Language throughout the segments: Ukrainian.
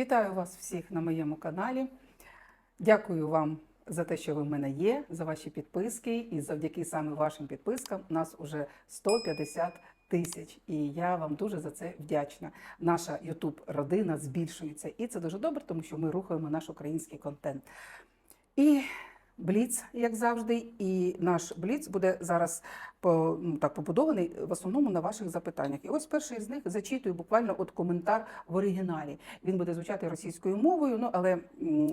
Вітаю вас всіх на моєму каналі. Дякую вам за те, що ви в мене є, за ваші підписки. І завдяки саме вашим підпискам у нас вже 150 тисяч. І я вам дуже за це вдячна. Наша youtube родина збільшується. І це дуже добре, тому що ми рухаємо наш український контент. І Бліц, як завжди, і наш Бліц буде зараз по, так, побудований в основному на ваших запитаннях. І ось перший з них зачитую буквально от коментар в оригіналі. Він буде звучати російською мовою, ну але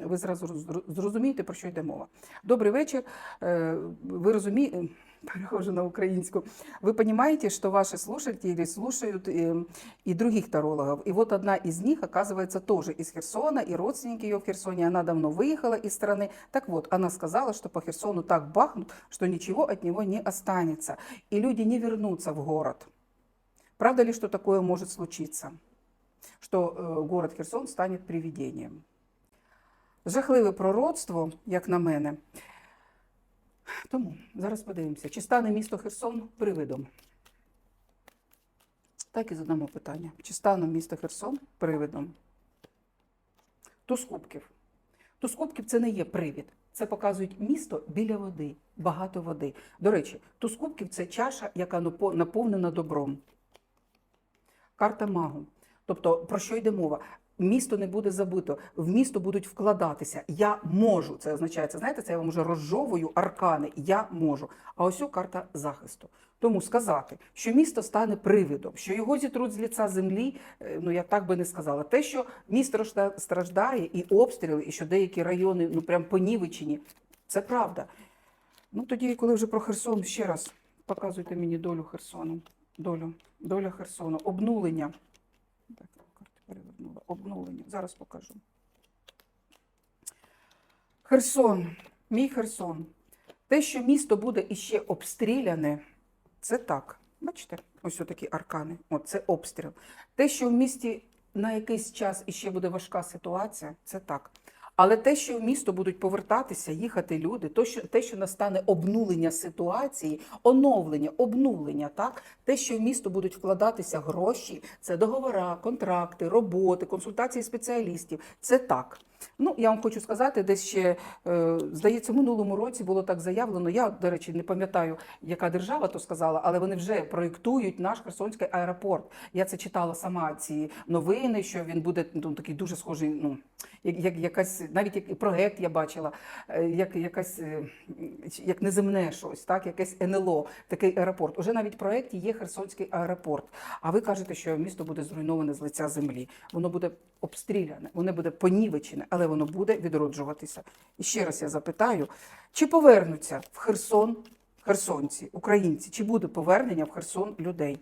ви зразу зрозумієте, про що йде мова. Добрий вечір. Е, Ви розумієте Перехожу на українську. Вы понимаете, что ваши слушатели слушают и, и других тарологов. И вот одна из них, оказывается, тоже из Херсона, и родственники ее в Херсоне. Она давно выехала из страны. Так вот, она сказала, что по Херсону так бахнут, что ничего от него не останется. И люди не вернутся в город. Правда ли, что такое может случиться? Что э, город Херсон станет привидением? Жахливе пророцтво, як на мене. Тому зараз подивимося, чи стане місто Херсон привидом? Так і задамо питання. Чи стане місто Херсон привидом? Туз кубків. Туз кубків це не є привід. Це показують місто біля води, багато води. До речі, туз кубків це чаша, яка наповнена добром. Карта магу. Тобто, про що йде мова? Місто не буде забито, в місто будуть вкладатися. Я можу. Це означає, це знаєте, це я вам вже розжовую аркани. Я можу. А ось о карта захисту. Тому сказати, що місто стане привидом, що його зітруть з ліца землі, е, ну я так би не сказала. Те, що місто страждає, і обстріли, і що деякі райони ну прям понівечені, це правда. Ну тоді, коли вже про Херсон, ще раз показуйте мені долю Херсону. Долю, доля Херсону, обнулення. Перевернула. обновлення. Зараз покажу. Херсон, мій Херсон. Те, що місто буде іще обстріляне, це так. Бачите, ось такі аркани. О, це обстріл. Те, що в місті на якийсь час іще буде важка ситуація, це так. Але те, що в місто будуть повертатися, їхати люди, то, що, те, що настане обнулення ситуації, оновлення, обнулення, так? те, що в місто будуть вкладатися гроші, це договори, контракти, роботи, консультації спеціалістів. Це так. Ну, я вам хочу сказати, десь ще, е, здається, минулому році було так заявлено. Я, до речі, не пам'ятаю, яка держава то сказала, але вони вже проєктують наш Херсонський аеропорт. Я це читала сама ці новини, що він буде ну, такий дуже схожий, ну, як якась, навіть як проект я бачила, е, як якась е, як неземне щось, так, якесь НЛО, такий аеропорт. Уже навіть в проєкті є Херсонський аеропорт. А ви кажете, що місто буде зруйноване з лиця землі. Воно буде обстріляне, воно буде понівечене, але воно буде відроджуватися. І ще раз я запитаю, чи повернуться в Херсон херсонці, українці, чи буде повернення в Херсон людей?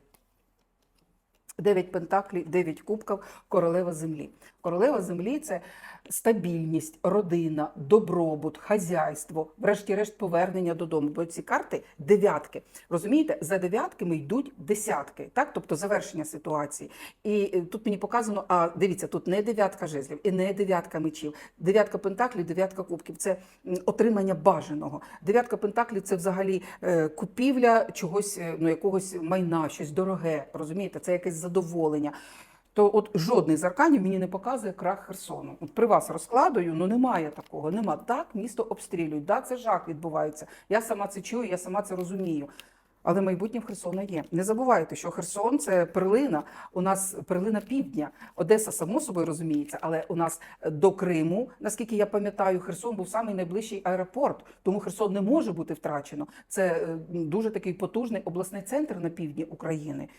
Дев'ять пентаклів, дев'ять кубків, королева землі. Королева землі це стабільність, родина, добробут, хазяйство, врешті-решт повернення додому. Бо ці карти дев'ятки. Розумієте, за дев'ятками йдуть десятки, так? тобто завершення ситуації. І е, тут мені показано, а дивіться, тут не дев'ятка жезлів і не дев'ятка мечів. Дев'ятка пентаклів, дев'ятка кубків це отримання бажаного. Дев'ятка пентаклів це взагалі е, купівля чогось, е, ну якогось майна, щось дороге. Розумієте, це якесь задоволення. То от жодний з арканів мені не показує крах Херсону. От при вас розкладую, ну немає такого. Нема. Так, місто обстрілюють, так, це жах відбувається. Я сама це чую, я сама це розумію. Але майбутнє в Херсона є. Не забувайте, що Херсон це перлина. У нас перлина півдня. Одеса, само собою розуміється, але у нас до Криму, наскільки я пам'ятаю, Херсон був самий найближчий аеропорт, тому Херсон не може бути втрачено. Це е, дуже такий потужний обласний центр на півдні України.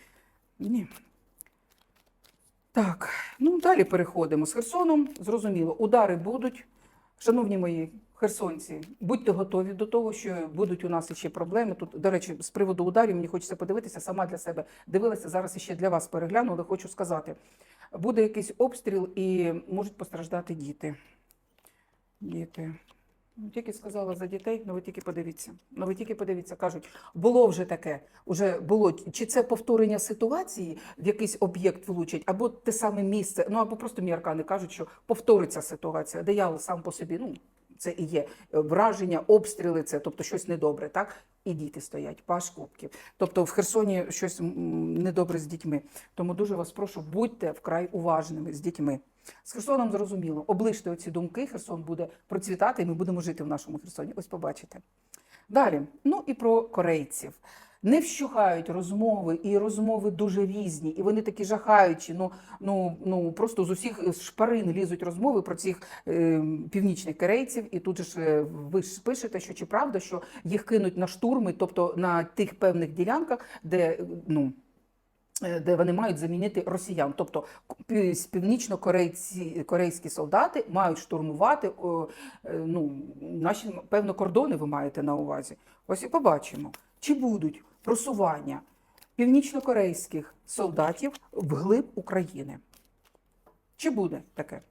Ні. Так, ну далі переходимо з Херсоном. Зрозуміло, удари будуть. Шановні мої херсонці, будьте готові до того, що будуть у нас ще проблеми. Тут, до речі, з приводу ударів мені хочеться подивитися, сама для себе дивилася, зараз ще для вас перегляну, але хочу сказати: буде якийсь обстріл і можуть постраждати діти. Діти. Ну, Тільки сказала за дітей, ну ви тільки подивіться. Ну ви тільки подивіться, кажуть, було вже таке, уже було. Чи це повторення ситуації, в якийсь об'єкт влучить, або те саме місце, ну або просто міркани кажуть, що повториться ситуація. Диявол сам по собі, ну це і є е, враження, обстріли, це тобто щось недобре, так? І діти стоять, паш кубків. Тобто в Херсоні щось недобре з дітьми. Тому дуже вас прошу, будьте вкрай уважними з дітьми. З Херсоном зрозуміло, оближте оці думки, Херсон буде процвітати, і ми будемо жити в нашому Херсоні. Ось побачите. Далі, ну і про корейців. Не вщухають розмови, і розмови дуже різні, і вони такі жахаючі. Ну, ну, ну просто з усіх шпарин лізуть розмови про цих е, північних корейців. І тут ж е, ви ж пишете, що чи правда, що їх кинуть на штурми, тобто на тих певних ділянках, де е, ну. е, Де вони мають замінити росіян, тобто північно-корейці корейські солдати мають штурмувати ну, наші певно кордони. Ви маєте на увазі. Ось і побачимо, чи будуть просування північнокорейських солдатів вглиб України. Чи буде таке?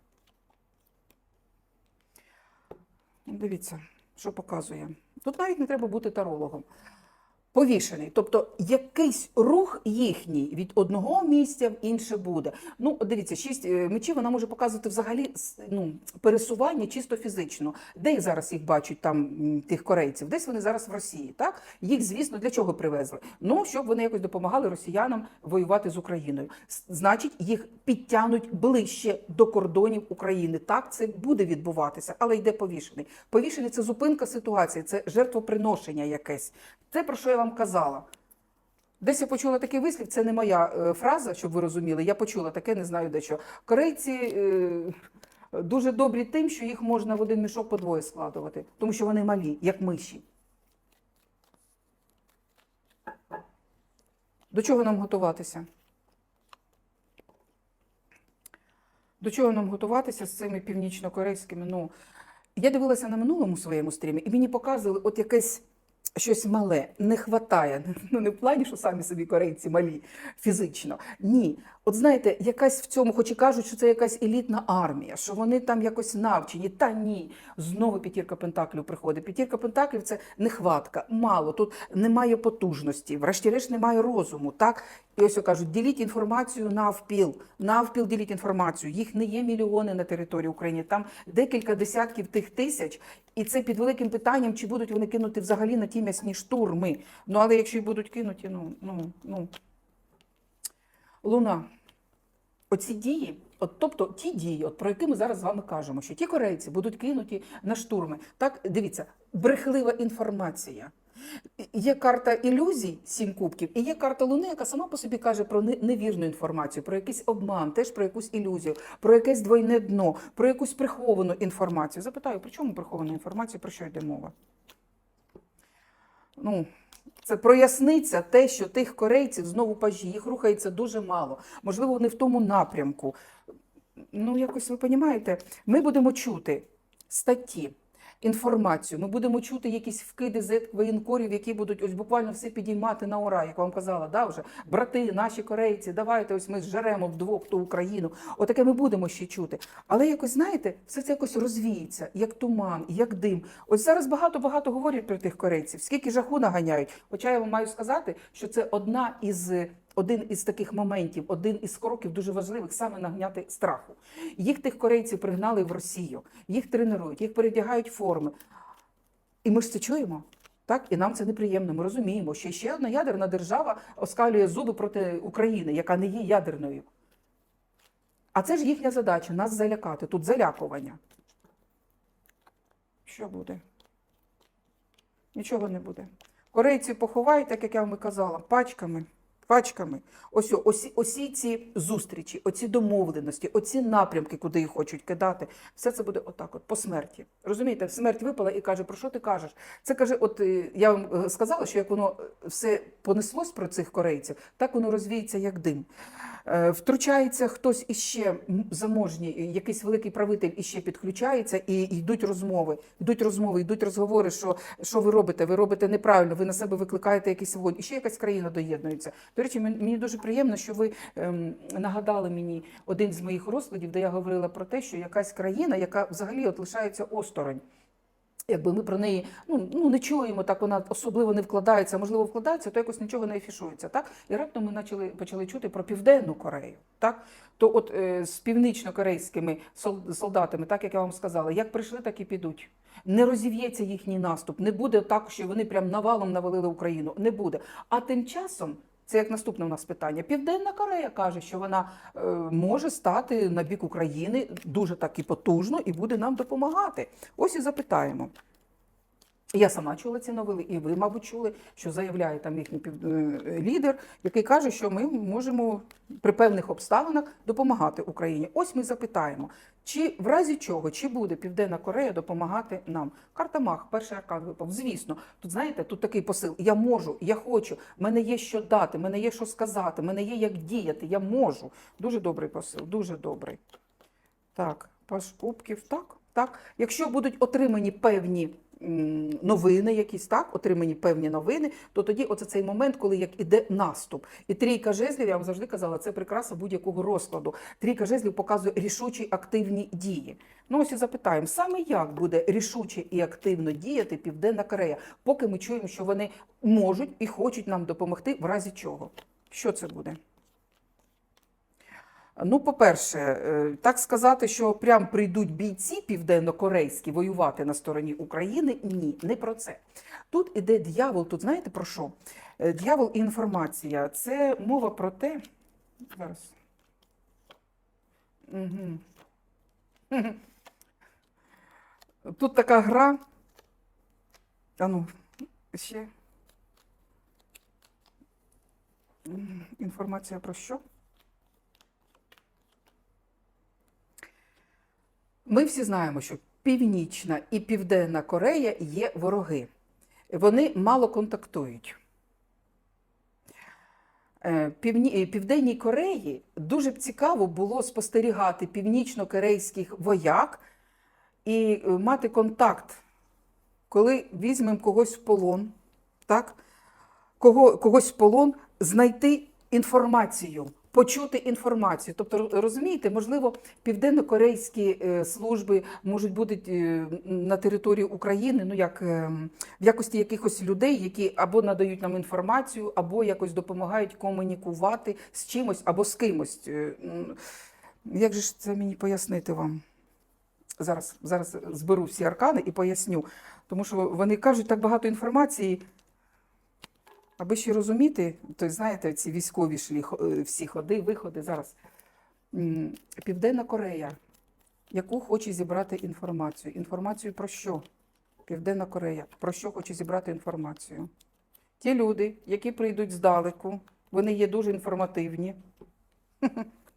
Дивіться, що показує. Тут навіть не треба бути тарологом. Повішений, тобто якийсь рух їхній від одного місця в інше буде. Ну, дивіться, шість е, мечів вона може показувати взагалі ну, пересування чисто фізично. Де зараз їх бачать там тих корейців? Десь вони зараз в Росії. Так їх, звісно, для чого привезли? Ну щоб вони якось допомагали росіянам воювати з Україною. Значить, їх підтягнуть ближче до кордонів України. Так це буде відбуватися, але йде повішений. Повішений це зупинка ситуації, це жертвоприношення якесь. Це про що я вам казала. Десь я почула такий вислів, це не моя е, фраза, щоб ви розуміли. Я почула таке, не знаю де що. Корейці е, дуже добрі тим, що їх можна в один мішок по двоє складувати, тому що вони малі, як миші. До чого нам готуватися? До чого нам готуватися з цими північно-корейськими? Ну, я дивилася на минулому своєму стрімі, і мені показували от якесь щось мале, не хватає. Ну, не в плані, що самі собі корейці малі фізично. Ні. От знаєте, якась в цьому, хоч і кажуть, що це якась елітна армія, що вони там якось навчені. Та ні. Знову п'ятірка пентаклів приходить. П'ятірка пентаклів це нехватка, мало. Тут немає потужності, врешті-решт немає розуму. Так? І ось кажуть, діліть інформацію навпіл. Навпіл діліть інформацію. Їх не є мільйони на території України. Там декілька десятків тих тисяч. І це під великим питанням, чи будуть вони кинути взагалі на ті м'ясні штурми. Ну але якщо й будуть кинуті, ну ну ну луна. Оці дії, от, тобто ті дії, от, про які ми зараз з вами кажемо, що ті корейці будуть кинуті на штурми. Так, дивіться, брехлива інформація. Є карта ілюзій, сім кубків, і є карта Луни, яка сама по собі каже про невірну інформацію, про якийсь обман, теж про якусь ілюзію, про якесь двойне дно, про якусь приховану інформацію. Запитаю, про чому прихована інформація, про що йде мова? Ну, це проясниться те, що тих корейців знову пажі, їх рухається дуже мало. Можливо, вони в тому напрямку. Ну, якось ви розумієте, ми будемо чути статті, інформацію, ми будемо чути якісь вкиди з воєнкорів, які будуть ось буквально все підіймати на ура, як вам казала, да, вже брати, наші корейці, давайте ось ми зжеремо вдвох ту Україну. Отаке ми будемо ще чути. Але якось, знаєте, все це якось розвіється, як туман, як дим. Ось зараз багато-багато говорять про тих корейців, скільки жаху наганяють. Хоча я вам маю сказати, що це одна із. Один із таких моментів, один із кроків дуже важливих саме нагняти страху. Їх тих корейців пригнали в Росію, їх тренують, їх передягають форми. І ми ж це чуємо. Так, і нам це неприємно. Ми розуміємо, що ще одна ядерна держава оскалює зуби проти України, яка не є ядерною. А це ж їхня задача нас залякати. Тут залякування. Що буде? Нічого не буде. Корейці поховають, так як я вам і казала, пачками. Пачками. Ось, ось, осі ці зустрічі, оці домовленості, оці напрямки, куди їх хочуть кидати, все це буде отак, от по смерті. Розумієте, смерть випала і каже, про що ти кажеш? Це каже, от е, я вам е, сказала, що як воно е, все понеслось про цих корейців, так воно розвіється як дим. Е, Втручається хтось іще заможній, е, якийсь великий правитель іще підключається, і йдуть розмови. Йдуть розмови, йдуть розговори, що, що ви робите? Ви робите неправильно, ви на себе викликаєте якийсь вогонь. І ще якась країна доєднується. До речі, мені дуже приємно, що ви ем, нагадали мені один з моїх розкладів, де я говорила про те, що якась країна, яка взагалі от лишається осторонь. Якби ми про неї ну, ну не чуємо, так вона особливо не вкладається, можливо, вкладається, то якось нічого не афішується. Так? І раптом ми почали, почали чути про Південну Корею. Так? То от е, з північно-корейськими сол- солдатами, так як я вам сказала, як прийшли, так і підуть. Не розів'ється їхній наступ, не буде так, що вони прям навалом навалили Україну. Не буде. А тим часом. Це як наступне у нас питання. Південна Корея каже, що вона е, може стати на бік України дуже так і потужно і буде нам допомагати. Ось і запитаємо. Я сама чула ці новини, і ви, мабуть, чули, що заявляє там їхній е, лідер, який каже, що ми можемо при певних обставинах допомагати Україні. Ось ми запитаємо, чи в разі чого, чи буде Південна Корея допомагати нам? Карта Мах, перший аркан випав. Звісно, тут знаєте, тут такий посил. Я можу, я хочу, мене є що дати, мене є що сказати, мене є як діяти, я можу. Дуже добрий посил, дуже добрий. Так, паш кубків, так, так. Якщо будуть отримані певні новини, якісь так, отримані певні новини, то тоді оце цей момент, коли як іде наступ. І трійка жезлів, я вам завжди казала, це прикраса будь-якого розкладу. Трійка жезлів показує рішучі активні дії. Ну ось і запитаємо, саме як буде рішуче і активно діяти Південна Корея, поки ми чуємо, що вони можуть і хочуть нам допомогти, в разі чого. Що це буде? Ну, по-перше, е, так сказати, що прям прийдуть бійці південно-корейські воювати на стороні України. Ні, не про це. Тут іде дьявол. Тут знаєте про що? Е, Дьявол і інформація. Це мова про те. Зараз. Угу. Тут така гра. А ну, ще. Інформація про що? Ми всі знаємо, що Північна і Південна Корея є вороги. Вони мало контактують. Е, е, Південній Кореї дуже б цікаво було спостерігати північно-корейських вояк і е, мати контакт, коли візьмемо когось в полон, так? Кого, когось в полон, знайти інформацію, почути інформацію. Тобто, розумієте, можливо, південно-корейські е, служби можуть бути е, на території України, ну як е, в якості якихось людей, які або надають нам інформацію, або якось допомагають комунікувати з чимось або з кимось. Як же ж це мені пояснити вам? Зараз, зараз зберу всі аркани і поясню. Тому що вони кажуть так багато інформації. Аби ще розуміти, то знаєте, ці військові шлі, е, всі ходи, виходи зараз. Південна Корея, яку хоче зібрати інформацію. Інформацію про що? Південна Корея. Про що хоче зібрати інформацію? Ті люди, які прийдуть здалеку, вони є дуже інформативні.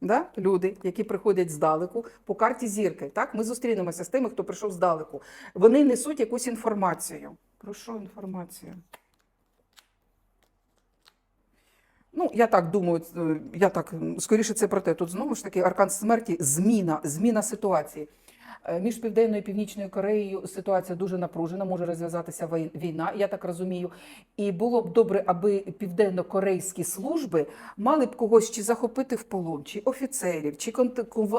Да? Люди, які приходять здалеку по карті зірки. Так? Ми зустрінемося з тими, хто прийшов здалеку. Вони несуть якусь інформацію. Про що інформація? Ну, я так думаю, е, я так скоріше це про те. Тут знову ж таки аркан смерті, зміна, зміна ситуації. Е, Між Південною і Північною Кореєю ситуація дуже напружена, може розв'язатися війна, я так розумію. І було б добре, аби південно-корейські служби мали б когось чи захопити в полон, чи офіцерів, чи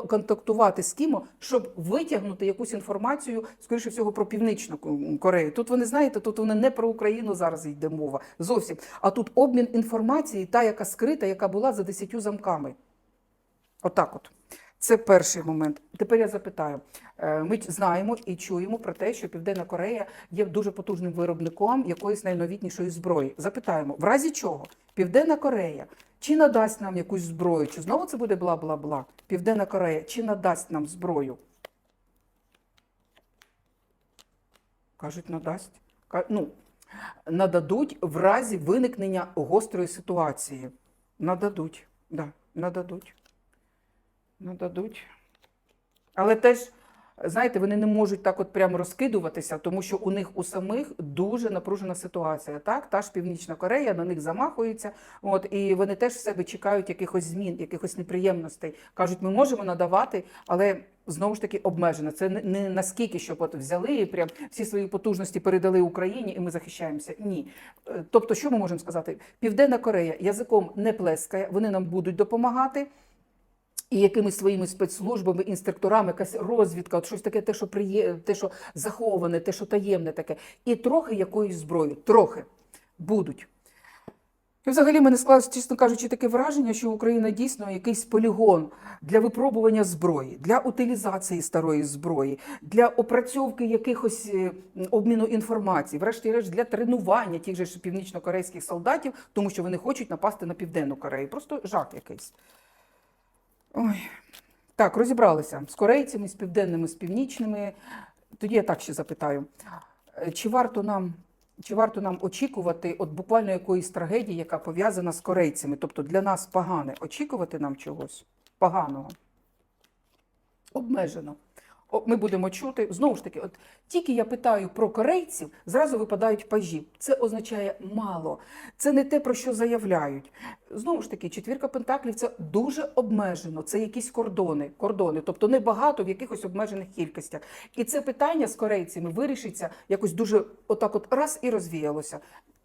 контактувати з ким, щоб витягнути якусь інформацію, скоріше всього, про Північну Корею. Тут вони знаєте, тут вони не про Україну зараз йде мова зовсім. А тут обмін інформації, та, яка скрита, яка була за десятью замками. Отак от. Це перший момент. Тепер я запитаю: Е, ми знаємо і чуємо про те, що Південна Корея є дуже потужним виробником якоїсь найновітнішої зброї. Запитаємо, в разі чого Південна Корея чи надасть нам якусь зброю, чи знову це буде бла-бла-бла? Південна Корея чи надасть нам зброю? Кажуть, надасть. Ну, нададуть в разі виникнення гострої ситуації. Нададуть, да, нададуть. Нададуть. Але теж, знаєте, вони не можуть так от прямо розкидуватися, тому що у них у самих дуже напружена ситуація. Так, та ж Північна Корея на них замахується, от і вони теж в себе чекають якихось змін, якихось неприємностей. Кажуть, ми можемо надавати, але знову ж таки обмежено. Це не, не наскільки, щоб от взяли і прям всі свої потужності передали Україні, і ми захищаємося. Ні. Е, Тобто, що ми можемо сказати? Південна Корея язиком не плескає, вони нам будуть допомагати. І якимись своїми спецслужбами, інструкторами, якась розвідка, от щось таке, те, що приє... те, що заховане, те, що таємне таке, і трохи якоїсь зброї, трохи будуть. І взагалі мене склалося, чесно кажучи, таке враження, що Україна дійсно якийсь полігон для випробування зброї, для утилізації старої зброї, для опрацьовки якихось е, обміну інформації, врешті-решт для тренування тих же північно-корейських солдатів, тому що вони хочуть напасти на Південну Корею. Просто жах якийсь. Ой. Так, розібралися з корейцями, з південними, з північними. Тоді я так ще запитаю: Е, чи варто нам, чи варто нам очікувати от буквально якоїсь трагедії, яка пов'язана з корейцями? Тобто для нас погане, очікувати нам чогось поганого, обмежено. Ми будемо чути знову ж таки, от тільки я питаю про корейців, зразу випадають пажі. Це означає мало. Це не те, про що заявляють. Знову ж таки, четвірка пентаклів це дуже обмежено. Це якісь кордони, кордони, тобто небагато в якихось обмежених кількостях. І це питання з корейцями вирішиться якось дуже отак, от раз і розвіялося.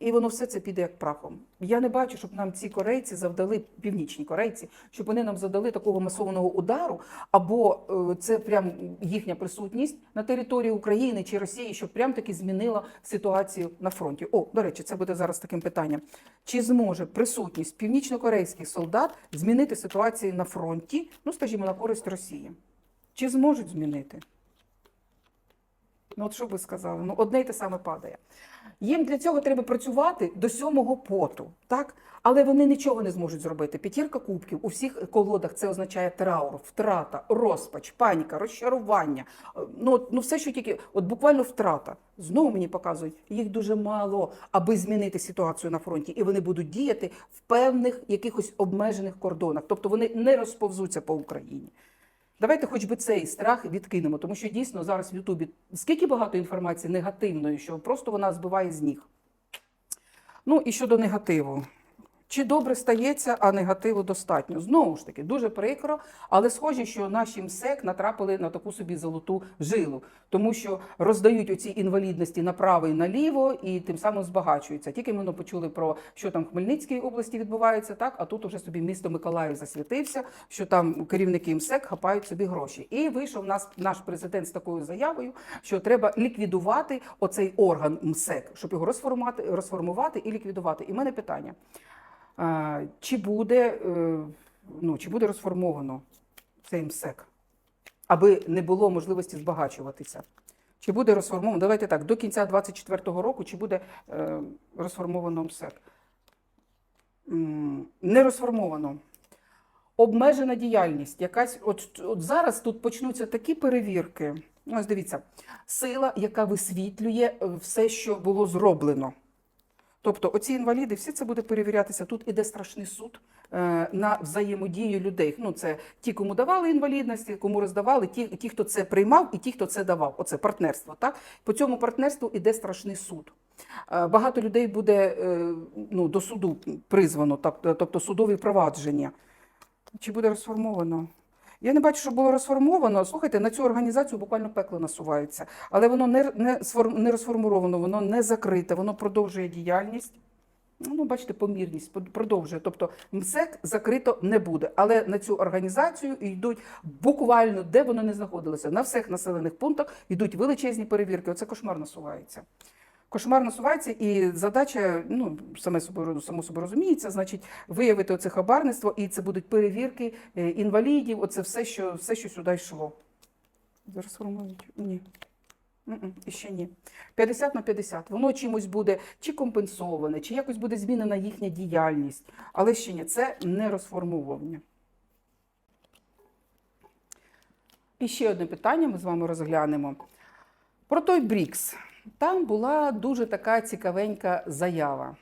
І воно все це піде як прахом. Я не бачу, щоб нам ці корейці завдали, північні корейці, щоб вони нам завдали такого масованого удару, або е, це прям їхня присутність на території України чи Росії, щоб прям таки змінила ситуацію на фронті. О, до речі, це буде зараз таким питанням. Чи зможе присутність північно-корейських солдат змінити ситуацію на фронті, ну скажімо, на користь Росії? Чи зможуть змінити? Ну, от що ви сказали? Ну, одне й те саме падає. Їм для цього треба працювати до сьомого поту, так? Але вони нічого не зможуть зробити. П'ятірка кубків у всіх колодах це означає траур, втрата, розпач, паніка, розчарування. Ну, ну все, що тільки, от буквально втрата. Знову мені показують, їх дуже мало, аби змінити ситуацію на фронті, і вони будуть діяти в певних якихось обмежених кордонах. Тобто вони не розповзуться по Україні. Давайте хоч би цей страх відкинемо, тому що дійсно зараз в Ютубі скільки багато інформації негативної, що просто вона збиває з ніг. Ну і щодо негативу. Чи добре стається, а негативу достатньо? Знову ж таки, дуже прикро, але схоже, що наші МСЕК натрапили на таку собі золоту жилу, тому що роздають оці інвалідності направо і наліво, і тим самим збагачуються. Тільки ми ну, почули про що там в Хмельницькій області відбувається, так а тут уже собі місто Миколаїв засвітився, що там керівники МСЕК хапають собі гроші. І вийшов нас наш президент з такою заявою, що треба ліквідувати оцей орган МСЕК, щоб його розформувати, розформувати і ліквідувати. І в мене питання. Чи буде, е, ну, чи буде розформовано цей МСЕК, аби не було можливості збагачуватися? Чи буде розформовано? Давайте так, до кінця 2024 року, чи буде е, розформовано МСЕК? Не розформовано. Обмежена діяльність. Якась, от, от зараз тут почнуться такі перевірки. Ось дивіться, сила, яка висвітлює е, все, що було зроблено. Тобто, оці інваліди, всі це буде перевірятися. Тут іде страшний суд е, на взаємодію людей. Ну, це ті, кому давали інвалідності, кому роздавали, ті, ті, хто це приймав, і ті, хто це давав. Оце партнерство. Так? По цьому партнерству іде страшний суд. Е, Багато людей буде е, ну, до суду призвано, тобто судові провадження. Чи буде розформовано? Я не бачу, що було розформовано. Слухайте, на цю організацію буквально пекло насувається. Але воно не, не, не розформовано, воно не закрите, воно продовжує діяльність. Ну, бачите, помірність продовжує. Тобто МСЕК закрито не буде. Але на цю організацію йдуть буквально, де воно не знаходилося, на всіх населених пунктах йдуть величезні перевірки. Оце кошмар насувається. Кошмар насувається, і задача, ну саме собою само собою розуміється, значить, виявити оце хабарництво, і це будуть перевірки е, інвалідів. Оце все, що все, що сюди йшло. Зараз формують. Ні. І ще ні. 50 на 50. Воно чимось буде чи компенсоване, чи якось буде змінена їхня діяльність. Але ще ні, це не розформовування. І ще одне питання ми з вами розглянемо. Про той Брікс. Там була дуже така цікавенька заява.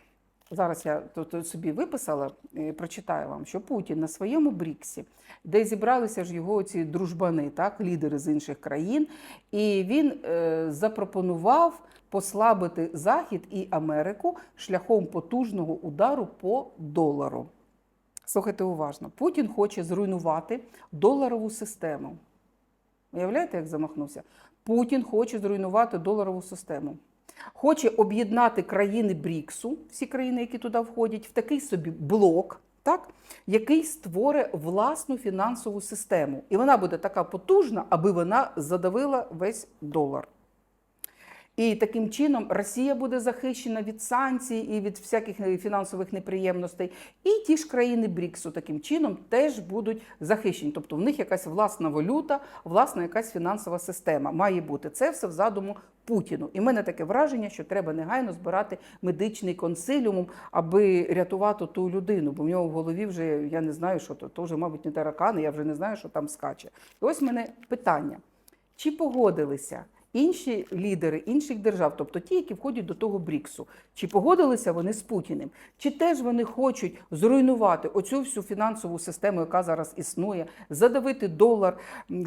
Зараз я тут собі виписала, прочитаю вам, що Путін на своєму Бріксі, де зібралися ж його ці дружбани, так, лідери з інших країн, і він е, запропонував послабити Захід і Америку шляхом потужного удару по долару. Слухайте уважно, Путін хоче зруйнувати доларову систему. Уявляєте, як замахнувся? Путін хоче зруйнувати доларову систему. Хоче об'єднати країни Бріксу, всі країни, які туди входять, в такий собі блок. так, який створить власну фінансову систему. І вона буде така потужна, аби вона задавила весь долар. І таким чином Росія буде захищена від санкцій і від всяких фінансових неприємностей. І ті ж країни БРІКСу таким чином теж будуть захищені. Тобто в них якась власна валюта, власна якась фінансова система має бути. Це все в задуму Путіну. І в мене таке враження, що треба негайно збирати медичний консиліум, аби рятувати ту людину. Бо в нього в голові вже я не знаю, що то, то вже, мабуть, не таракани, я вже не знаю, що там скаче. І ось в мене питання: чи погодилися? Інші лідери інших держав, тобто ті, які входять до того Бріксу, чи погодилися вони з Путіним, чи теж вони хочуть зруйнувати оцю всю фінансову систему, яка зараз існує, задавити долар,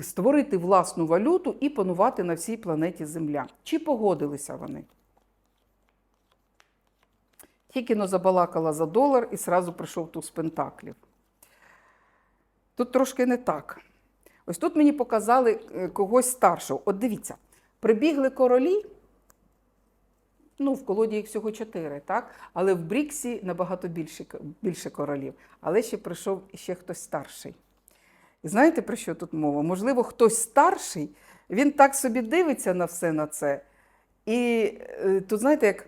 створити власну валюту і панувати на всій планеті Земля? Чи погодилися вони? Тільки но забалакала за долар і сразу прийшов туз пентаклів. Тут трошки не так. Ось тут мені показали е, когось старшого. От дивіться, прибігли королі. Ну, в колоді їх всього чотири, так? Але в Бріксі набагато більше, більше королів. Але ще прийшов ще хтось старший. І знаєте, про що тут мова? Можливо, хтось старший, він так собі дивиться на все на це. І е, тут, знаєте, як,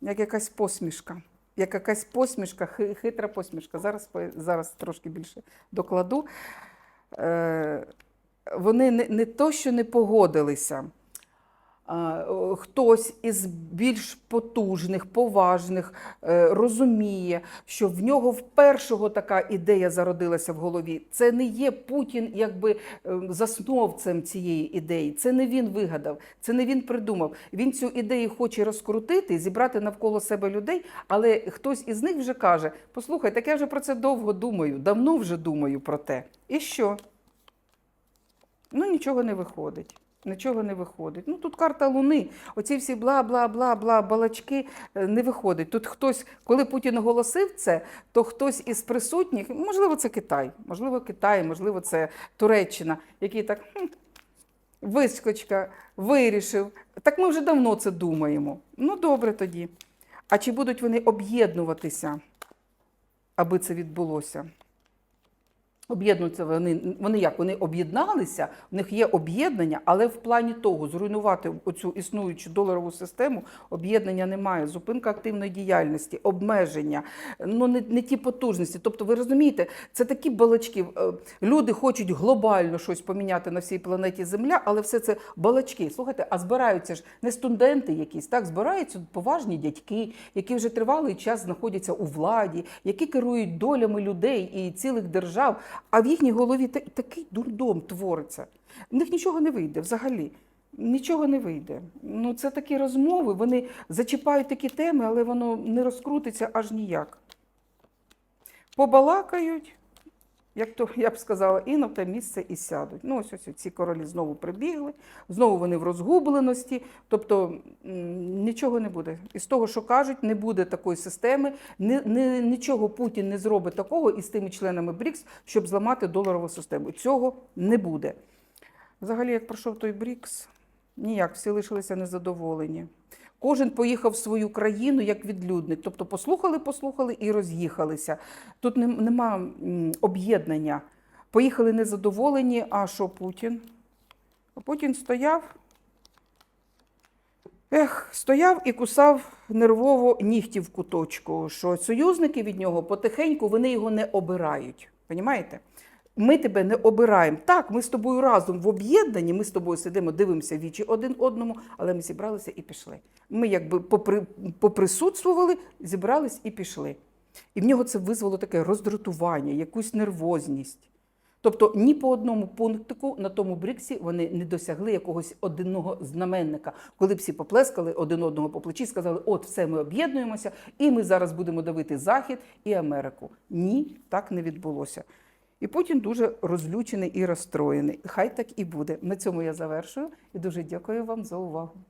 як якась посмішка. Як якась посмішка, хитра посмішка. Зараз, зараз трошки більше докладу. Е, вони не, не то, що не погодилися. Хтось із більш потужних, поважних е, розуміє, що в нього в першого така ідея зародилася в голові. Це не є Путін якби е, засновцем цієї ідеї. Це не він вигадав, це не він придумав. Він цю ідею хоче розкрутити, зібрати навколо себе людей, але хтось із них вже каже: послухай, так я вже про це довго думаю, давно вже думаю про те. І що? Ну, нічого не виходить. Нічого не виходить. Ну тут карта Луни, оці всі бла, бла, бла, бла, балачки е, не виходить. Тут хтось, коли Путін оголосив це, то хтось із присутніх, можливо, це Китай, можливо, Китай, можливо, це Туреччина, який так хм, вискочка, вирішив. Так ми вже давно це думаємо. Ну, добре тоді. А чи будуть вони об'єднуватися, аби це відбулося? Об'єднуються вони, вони як? Вони об'єдналися, в них є об'єднання, але в плані того, зруйнувати оцю існуючу доларову систему, об'єднання немає. Зупинка активної діяльності, обмеження, ну не, не ті потужності. Тобто, ви розумієте, це такі балачки. Е, Люди хочуть глобально щось поміняти на всій планеті Земля, але все це балачки. Слухайте, а збираються ж не студенти якісь, так збираються поважні дядьки, які вже тривалий час знаходяться у владі, які керують долями людей і цілих держав. А в їхній голові та- такий дурдом твориться. В них нічого не вийде взагалі. Нічого не вийде. Ну, це такі розмови, вони зачіпають такі теми, але воно не розкрутиться аж ніяк. Побалакають, як то я б сказала, і на те місце і сядуть. Ну, ось ось ці королі знову прибігли, знову вони в розгубленості, тобто нічого не буде. Із того, що кажуть, не буде такої системи, ни, ни, нічого Путін не зробить такого із тими членами БРІКС, щоб зламати доларову систему. Цього не буде. Взагалі, як пройшов той БРІКС, ніяк, всі лишилися незадоволені. Кожен поїхав в свою країну як відлюдник. Тобто послухали, послухали і роз'їхалися. Тут нема об'єднання. Поїхали незадоволені, а що Путін? Путін стояв. Ех, стояв і кусав нервово нігті в куточку, що союзники від нього потихеньку вони його не обирають. Понімаєте? Ми тебе не обираємо. Так, ми з тобою разом в об'єднанні, ми з тобою сидимо, дивимося вічі один одному, але ми зібралися і пішли. Ми якби попри, поприсутствували, зібрались і пішли. І в нього це визвало таке роздратування, якусь нервозність. Тобто ні по одному пунктику на тому Бріксі вони не досягли якогось одного знаменника, коли всі поплескали один одного по плечі, сказали, от все, ми об'єднуємося, і ми зараз будемо давити Захід і Америку. Ні, так не відбулося. І Путін дуже розлючений і розстроєний. Хай так і буде. На цьому я завершую і дуже дякую вам за увагу.